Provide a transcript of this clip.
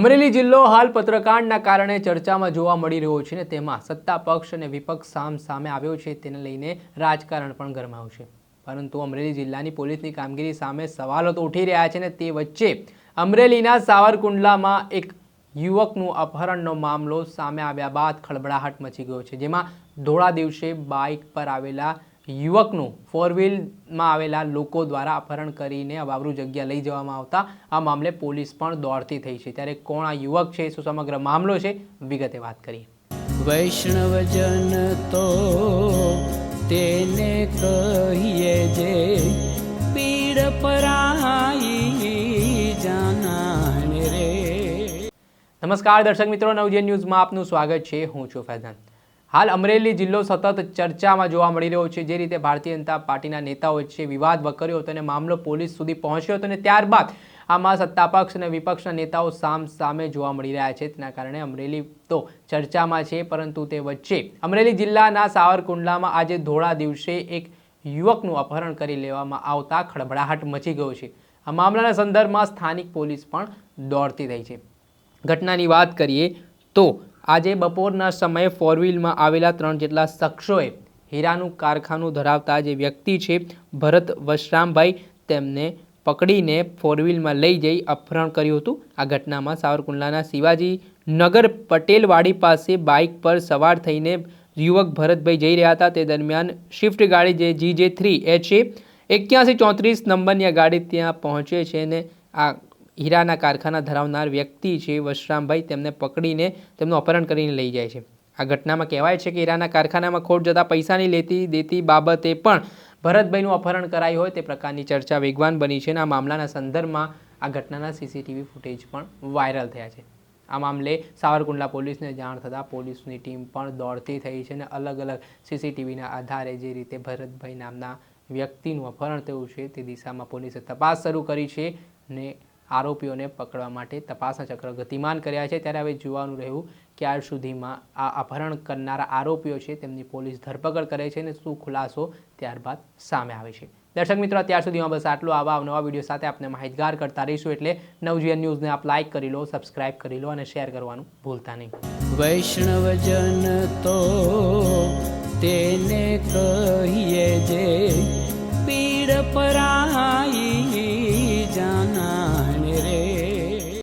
અમરેલી જિલ્લો હાલ પત્રકાંડના કારણે ચર્ચામાં જોવા મળી રહ્યો છે ને તેમાં સત્તા પક્ષ અને વિપક્ષ સામ સામે આવ્યો છે તેને લઈને રાજકારણ પણ ગરમાયું છે. પરંતુ અમરેલી જિલ્લાની પોલીસની કામગીરી સામે સવાલો તો ઉઠી રહ્યા છે ને તે વચ્ચે અમરેલીના સાવરકુંડલામાં એક યુવકનું અપહરણનો મામલો સામે આવ્યા બાદ ખળબળાહટ મચી ગયો છે. જેમાં ધોળા દિવસે બાઇક પર આવેલા યુવકનું ફોર વ્હીલમાં આવેલા લોકો દ્વારા અપહરણ કરીને અવાવરૂ જગ્યા લઈ જવામાં આવતા આ મામલે પોલીસ પણ દોડતી થઈ છે. ત્યારે કોણ આ યુવક છે શું સમગ્ર મામલો છે વિગતે વાત કરીએ. વૈષ્ણવજન તો તેને કહીએ જે પીડ પરાઈ જાનાને રે. નમસ્કાર દર્શક મિત્રો નવજીવન ન્યૂઝમાં આપનું સ્વાગત છે. હું છું ફૈઝાન. હાલ અમરેલી જિલ્લો સતત ચર્ચામાં જોવા મળી રહ્યો છે. જે રીતે ભારતીય જનતા પાર્ટીના નેતાઓ વચ્ચે વિવાદ વકર્યો હતો અને મામલો પોલીસ સુધી પહોંચ્યો હતો અને ત્યારબાદ આમાં સત્તાપક્ષ અને વિપક્ષના નેતાઓ સામ સામે જોવા મળી રહ્યા છે. તેના કારણે અમરેલી તો ચર્ચામાં છે, પરંતુ તે વચ્ચે અમરેલી જિલ્લાના સાવરકુંડલામાં આજે ધોળા દિવસે એક યુવકનું અપહરણ કરી લેવામાં આવતા ખળભળાહટ મચી ગયો છે. આ મામલાના સંદર્ભમાં સ્થાનિક પોલીસ પણ દોડતી થઈ છે. ઘટનાની વાત કરીએ તો આજે બપોરના સમયે ફોર વ્હીલમાં આવેલા ત્રણ જેટલા શખ્સોએ હીરાનું કારખાનું ધરાવતા જે વ્યક્તિ છે, ભરત વશરામભાઈ, તેમને પકડીને ફોર વ્હીલમાં લઈ જઈ અપહરણ કર્યું હતું. આ ઘટનામાં સાવરકુંડલાના શિવાજી નગર પટેલવાડી પાસે બાઇક પર સવાર થઈને યુવક ભરતભાઈ જઈ રહ્યા હતા. તે દરમિયાન શિફ્ટ ગાડી જે જી જે થ્રી એ છે એક્યાસી ચોત્રીસ નંબરની આ ગાડી ત્યાં પહોંચે છે અને આ હીરાના કારખાના ધરાવનાર વ્યક્તિ છે વશરામભાઈ તેમને પકડીને તેમનું અપહરણ કરીને લઈ જાય છે. આ ઘટનામાં કહેવાય છે કે હીરાના કારખાનામાં ખોટ જતાં પૈસાની લેતી દેતી બાબતે પણ ભરતભાઈનું અપહરણ કરાયું હોય તે પ્રકારની ચર્ચા વેગવાન બની છે અને આ મામલાના સંદર્ભમાં આ ઘટનાના સીસીટીવી ફૂટેજ પણ વાયરલ થયા છે. આ મામલે સાવરકુંડલા પોલીસને જાણ થતાં પોલીસની ટીમ પણ દોડતી થઈ છે અને અલગ અલગ સીસીટીવીના આધારે જે રીતે ભરતભાઈ નામના વ્યક્તિનું અપહરણ થયું છે તે દિશામાં પોલીસે તપાસ શરૂ કરી છે અને આરોપીઓને પકડવા માટે તપાસના ચક્ર ગતિમાન કર્યા છે. ત્યારે હવે જોવાનું રહ્યું ક્યાર સુધીમાં આ અપહરણ કરનારા આરોપીઓ છે, તેમની પોલીસ ધરપકડ કરે છે અને શું ખુલાસો ત્યારબાદ સામે આવે છે. દર્શક મિત્રો, અત્યાર સુધીમાં બસ આટલું. આવા નવા વીડિયો સાથે આપને માહિતગાર કરતા રહીશું એટલે નવજીવન ન્યૂઝને આપ લાઇક કરી લો સબસ્ક્રાઇબ કરી લો અને શેર કરવાનું ભૂલતા નહીં. વૈષ્ણવજન તો તેને કહીએ જે પીડ પરાઈ